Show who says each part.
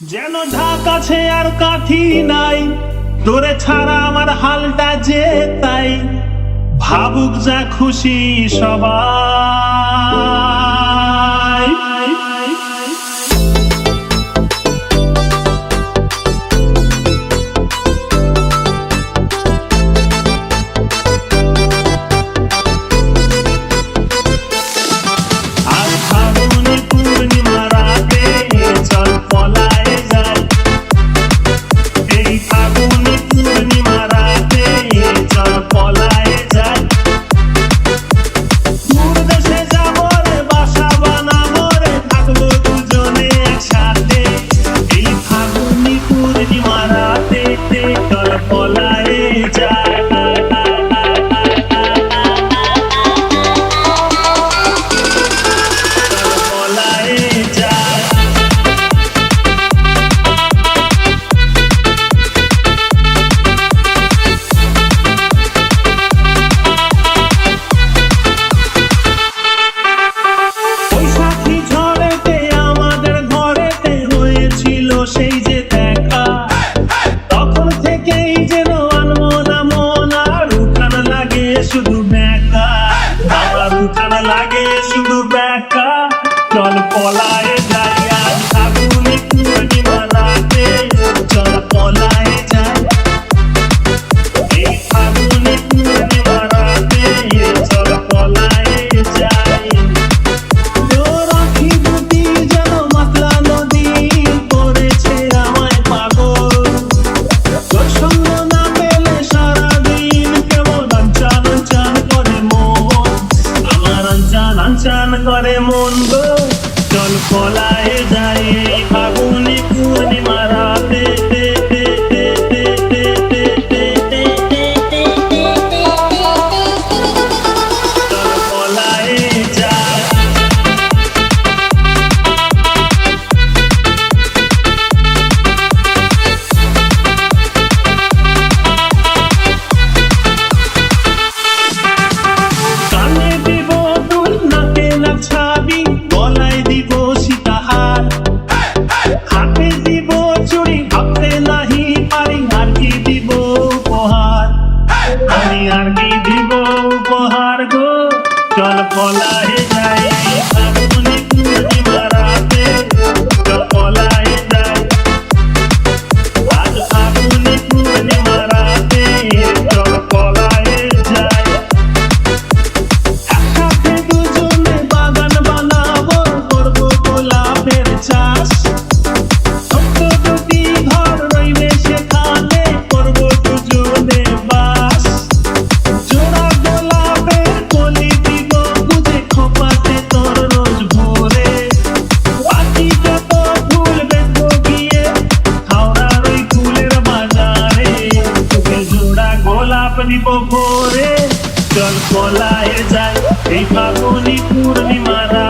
Speaker 1: যেন ঢাক আছে আর কাঠি নাই তোরে ছাড়া আমার হালটা যে তাই। ভাবুক যা খুশি সবাই like জানান চান করে মন গো। চল পলায় যাই এই পূর্ণিমারা ধাপ নিব চল কোলায় যায়। এই ফাগুনি পূর্ণিমারা